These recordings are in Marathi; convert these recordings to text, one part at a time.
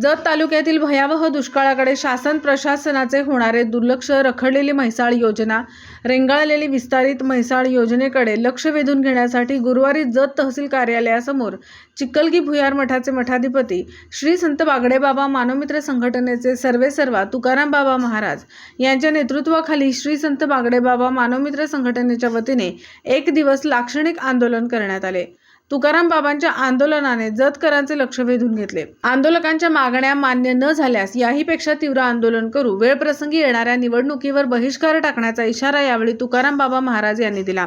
जत तालुक्यातील भयावह दुष्काळाकडे शासन प्रशासनाचे होणारे दुर्लक्ष रखडलेली म्हैसाळ योजना रेंगाळलेली विस्तारित म्हैसाळ योजनेकडे लक्ष वेधून घेण्यासाठी गुरुवारी जत तहसील कार्यालयासमोर चिक्कलगी भुयार मठाचे मठाधिपती श्री संत बागडेबाबा मानवमित्र संघटनेचे सर्वेसर्वा तुकाराम बाबा महाराज यांच्या नेतृत्वाखाली श्री संत बागडेबाबा मानवमित्र संघटनेच्या वतीने एक दिवस लाक्षणिक आंदोलन करण्यात आले. तुकाराम बाबांच्या आंदोलनाने जतकरांचे लक्ष वेधून घेतले. आंदोलकांच्या मागण्या मान्य न झाल्यास याहीपेक्षा तीव्र आंदोलन करू. वेळप्रसंगी येणाऱ्या निवडणुकीवर बहिष्कार टाकण्याचा इशारा यावेळी तुकाराम बाबा महाराज यांनी दिला.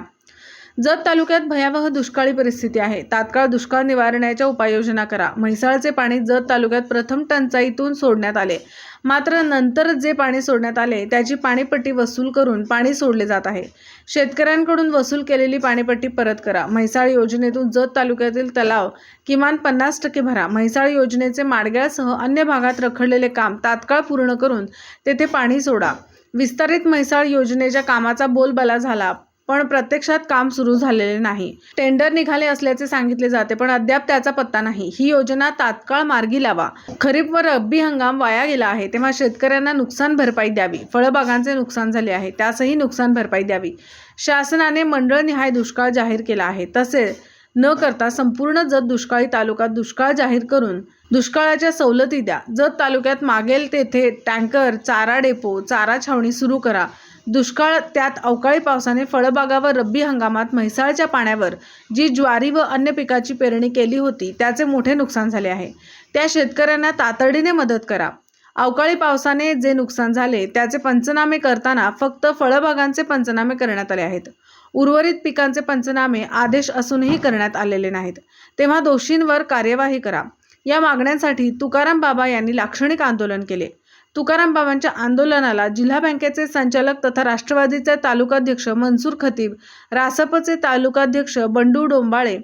जत तालुक्यात भयावह दुष्काळी परिस्थिती आहे. तात्काळ दुष्काळ निवारण्याच्या उपाययोजना करा. म्हैसाळचे पाणी जत तालुक्यात प्रथम टंचाईतून सोडण्यात आले. मात्र नंतर जे पाणी सोडण्यात आले त्याची पाणीपट्टी वसूल करून पाणी सोडले जात आहे. शेतकऱ्यांकडून वसूल केलेली पाणीपट्टी परत करा. म्हैसाळ योजनेतून जत तालुक्यातील तलाव किमान पन्नास टक्के भरा. म्हैसाळ योजनेचे माडग्यासह अन्य भागात रखडलेले काम तात्काळ पूर्ण करून तेथे पाणी सोडा. विस्तारित म्हैसाळ योजनेच्या कामाचा बोलबाला झाला. पण प्रत्यक्षात काम सुरू झालेले नाही. टेंडर निघाले असल्याचे सांगितले जाते पण अद्याप त्याचा पत्ता नाही. ही योजना तात्काळ मार्गी लावा. खरीप व रब्बी हंगाम वाया गेला आहे तेव्हा शेतकऱ्यांना नुकसान भरपाई द्यावी. फळबागांचे नुकसान झाले आहे त्यासही नुकसान भरपाई द्यावी. शासनाने मंडळनिहाय दुष्काळ जाहीर केला आहे तसे न करता संपूर्ण जत दुष्काळी तालुक्यात दुष्काळ जाहीर करून दुष्काळाच्या सवलती द्या. जत तालुक्यात मागेल तेथे टँकर चारा डेपो चारा छावणी सुरू करा. दुष्काळ त्यात अवकाळी पावसाने फळबागा व रब्बी हंगामात म्हैसाळच्या पाण्यावर जी ज्वारी व अन्य पिकाची पेरणी केली होती त्याचे मोठे नुकसान झाले आहे. त्या शेतकऱ्यांना तातडीने मदत करा. अवकाळी पावसाने जे नुकसान झाले त्याचे पंचनामे करताना फक्त फळबागांचे पंचनामे करण्यात आले आहेत. उर्वरित पिकांचे पंचनामे आदेश असूनही करण्यात आलेले नाहीत. तेव्हा दोषींवर कार्यवाही करा. या मागण्यांसाठी तुकाराम बाबा यांनी लाक्षणिक आंदोलन केले. तुकाराम बाबांच्या आंदोलनाला जिल्हा बँकेचे संचालक तथा राष्ट्रवादीचे तालुकाध्यक्ष मनसूर खतीब रासपचे तालुकाध्यक्ष बंडू डोंबाळे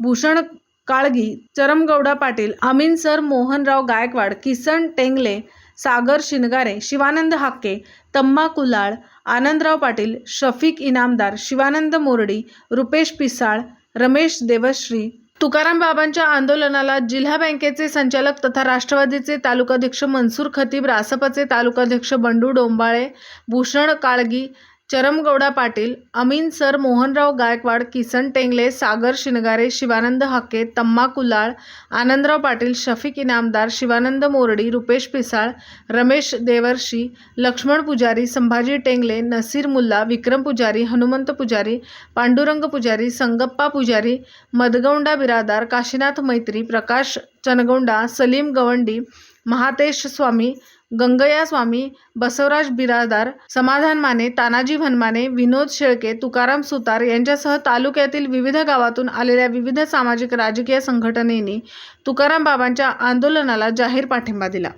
भूषण काळगी चरमगौडा पाटील अमीन सर मोहनराव गायकवाड किसन टेंगले सागर शिनगारे शिवानंद हाके तम्मा कुलाळ आनंदराव पाटील शफीक इनामदार शिवानंद मोरडी रुपेश पिसाळ रमेश देवश्री तुकाराम बाबांच्या आंदोलनाला जिल्हा बँकेचे संचालक तथा राष्ट्रवादीचे तालुकाध्यक्ष मनसूर खतीब रासपचे तालुकाध्यक्ष बंडू डोंबाळे भूषण काळगी चरमगौडा पाटील अमीन सर मोहनराव गायकवाड किसन टेंगले सागर शिनगारे शिवानंद हाके तम्मा कुलाळ आनंदराव पाटील शफीक इनामदार शिवानंद मोरडी रुपेश पिसाळ रमेश देवर्षी लक्ष्मण पुजारी संभाजी टेंगले नसीर मुल्ला विक्रम पुजारी हनुमंत पुजारी पांडुरंग पुजारी संगप्पा पुजारी मदगौंडा बिरादार काशीनाथ मैत्री प्रकाश चनगौंडा सलीम गवंडी महातेश स्वामी गंगया स्वामी बसवराज बिरादार समाधान माने तानाजी भनमाने विनोद शेळके तुकाराम सुतार यांच्यासह तालुक्यातील विविध गावातून आलेल्या विविध सामाजिक राजकीय संघटनेनी तुकाराम बाबांच्या आंदोलनाला जाहीर पाठिंबा दिला.